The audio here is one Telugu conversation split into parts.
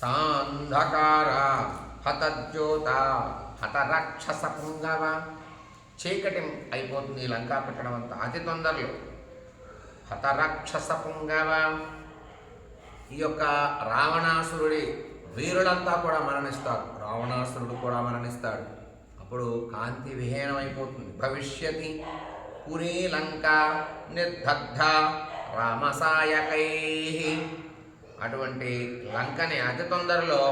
సాంధకార హతజ్యోత హతరాక్షస పుంగవ చీకటి అయిపోతుంది ఈ లంకా పెట్టడం అంతా. అతి తొందరలో హతరాక్షస పుంగవ ఈ యొక్క రావణాసురుడి వీరులంతా కూడా మరణిస్తారు రావణాసురుడు కూడా మరణిస్తాడు. అప్పుడు కాంతి విహీనమైపోతుంది. భవిష్యతి పురీ లంక నిర్దగ్ధ రామసాయకై. అటువంటి లంకని అతి తొందరలో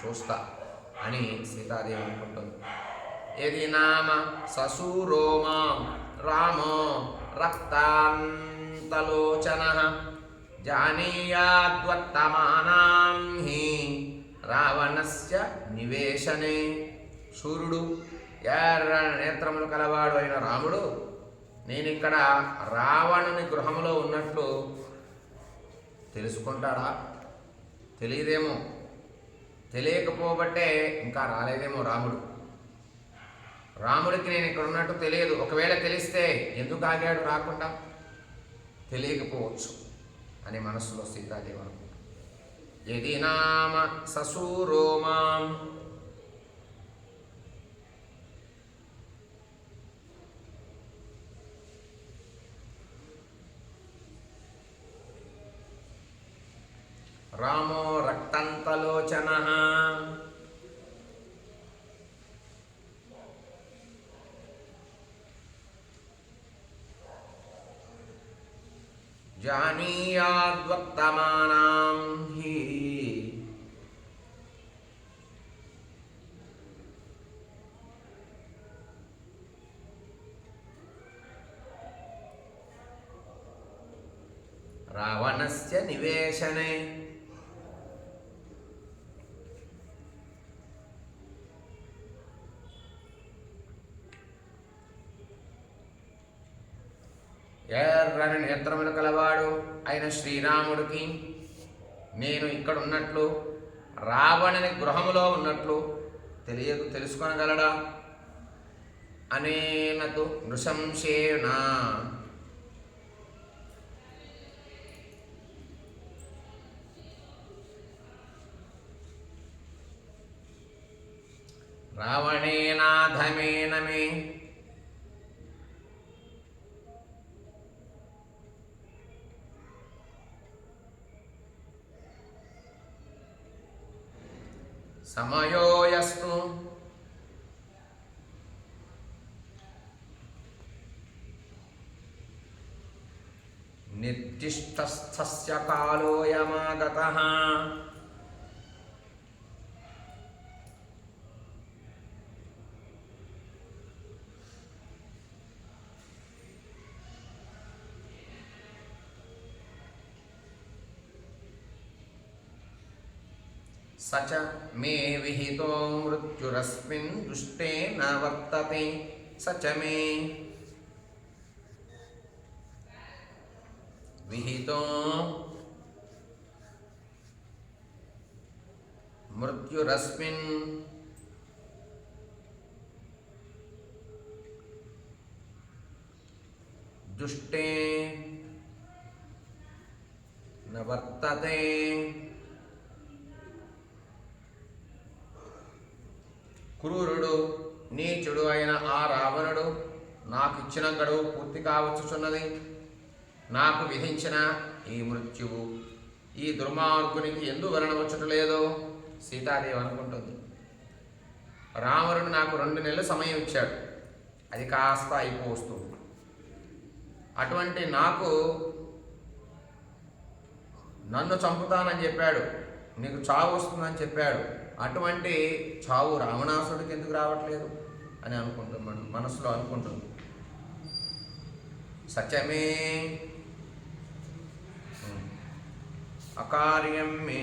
చూస్తా అని సీతాదేవి అనుకుంటుంది. యది నామ ససూరోమ రామో రక్తాంతలోచన జానీయాద్వర్తమానాం హి రావణస్య నివేశనే. సూర్యుడు ఎర్ర నేత్రములు కలవాడు అయిన రాముడు నేను ఇక్కడ రావణుని గృహములో ఉన్నట్లు తెలుసుకుంటాడా? తెలియదేమో. తెలియకపోబట్టే ఇంకా రాలేదేమో రాముడు. రాముడికి నేను ఇక్కడ ఉన్నట్టు తెలియదు. ఒకవేళ తెలిస్తే ఎందుకు ఆగాడు రాకుండా? తెలియకపోవచ్చు అని మనస్సులో సీతాదేవి అనుకుంటుంది. యది నామ ససూరో మాం रामो रक्तन्तलोचनः। जानीयाद्वक्तमानां हि। रावणस्य निवेशने ఎర్రని నేత్రములు కలవాడు అయిన శ్రీరాముడికి. నేను ఇక్కడ ఉన్నట్లు రావణుని గృహములో ఉన్నట్లు తెలియదు తెలుసుకొనగలడా? అనేనతు నృశంసేన. రావణేనాధమేన సమయోయస్ను నిర్దిష్టస్థస్య కాలోయమాగత. स च मे विहितो मृत्युरस्मिन् दुष्टे न वर्तते। स च मे विहितो मृत्युरस्मिन् दुष्टे न वर्तते। క్రూరుడు నీచుడు అయిన ఆ రావణుడు నాకు ఇచ్చిన గడువు పూర్తి కావచ్చుచున్నది. నాకు విధించిన ఈ మృత్యువు ఈ దుర్మార్గునికి ఎందువలన వచ్చుటలేదో సీతాదేవి అనుకుంటుంది. రావణుడు నాకు రెండు నెలలు సమయం ఇచ్చాడు. అది కాస్త అయిపోస్తుంది అటువంటి నాకు నన్ను చంపుతానని చెప్పాడు. నీకు చావు వస్తుందని చెప్పాడు. అటువంటి చావు రావణాసుడికి ఎందుకు రావట్లేదు అని అనుకుంటుంది మనం మనసులో అనుకుంటుంది సత్యమే. అకార్యం మే